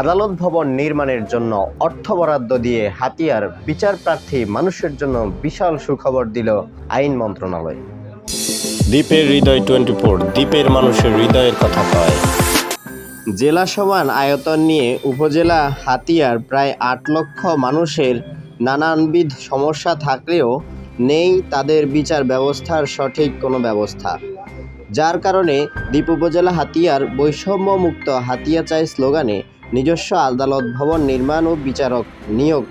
আদালত ভবন নির্মাণের জন্য অর্থ বরাদ্দ দিয়ে হাতিয়ার বিচার প্রার্থী মানুষের জন্য বিশাল সুখবর দিল আইন মন্ত্রণালয়। দ্বীপের হৃদয় টোয়েন্টি ফোর দ্বীপের মানুষের হৃদয়ের কথা কয়। জেলা সমান আয়তন নিয়ে উপজেলা হাতিয়ার প্রায় আট লক্ষ মানুষের নানানবিধ সমস্যা থাকলেও নেই তাদের বিচার ব্যবস্থার সঠিক কোনো ব্যবস্থা। যার কারণে দ্বীপ উপজেলা হাতিয়ার বৈষম্যমুক্ত হাতিয়া চাই স্লোগানে নিজস্ব আদালত ভবন নির্মাণ ও বিচারক নিয়োগ।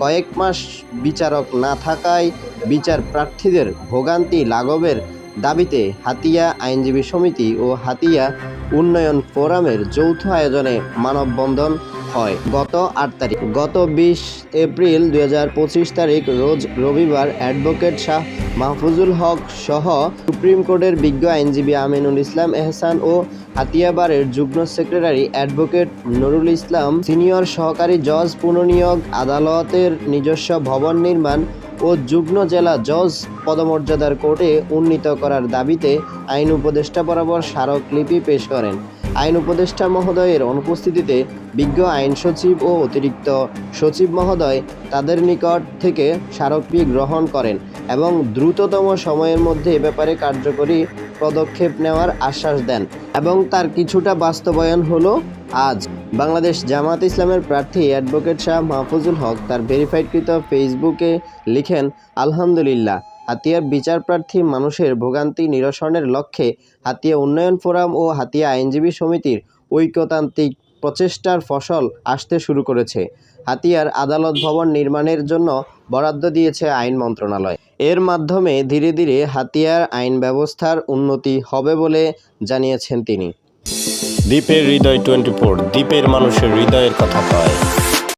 কয়েক মাস বিচারক না থাকায় বিচার প্রার্থীদের ভোগান্তি লাঘবের দাবিতে হাতিয়া আইনজীবী সমিতি ও হাতিয়া উন্নয়ন ফোরামের যৌথ আয়োজনে মানববন্ধন হয়। গত আট তারিখ। গত বিশ এপ্রিল দু হাজার পঁচিশ তারিখ রোজ রবিবার অ্যাডভোকেট শাহ মাহফুজুল হক সহ সুপ্রিম কোর্টের বিজ্ঞ আইনজীবী আমিনুল ইসলাম এহসান ও হাতিয়াবারের যুগ্ম secretary advocate Nurul Islam, senior সহকারী জজ পুনর্নিয়োগ, আদালতের নিজস্ব ভবন নির্মাণ ও যুগ্ম জেলা জজ পদমর্যাদার কোর্টে উন্নীত করার দাবিতে আইন উপদেষ্টা বরাবর স্মারকলিপি পেশ করেন। আইন উপদেষ্টা মহোদয়ের অনুপস্থিতিতে বিজ্ঞ আইন সচিব ও অতিরিক্ত সচিব মহোদয় তাদের নিকট থেকে স্মারকটি গ্রহণ করেন এবং দ্রুততম সময়ের মধ্যে এ ব্যাপারে কার্যকরী পদক্ষেপ নেওয়ার আশ্বাস দেন এবং তার কিছুটা বাস্তবায়ন হলো আজ। বাংলাদেশ জামাত ইসলামের প্রার্থী অ্যাডভোকেট শাহ মাহফুজুল হক তার ভেরিফাইডকৃত ফেসবুকে লিখেন, আলহামদুলিল্লাহ। হাতিয়ার বিচার প্রার্থী মানুষের ভোগান্তি নিরসনের লক্ষ্যে হাতিয়া উন্নয়ন ফোরাম ও হাতিয়া আইনজীবী সমিতির ঐক্যতান্ত্রিক প্রচেষ্টার ফসল আসতে শুরু করেছে। হাতিয়ার আদালত ভবন নির্মাণের জন্য বরাদ্দ দিয়েছে আইন মন্ত্রণালয়। এর মাধ্যমে ধীরে ধীরে হাতিয়ার আইন ব্যবস্থার উন্নতি হবে বলে জানিয়েছেন তিনি। দ্বীপের হৃদয় টোয়েন্টি ফোর দ্বীপের মানুষের হৃদয়ের কথা কয়।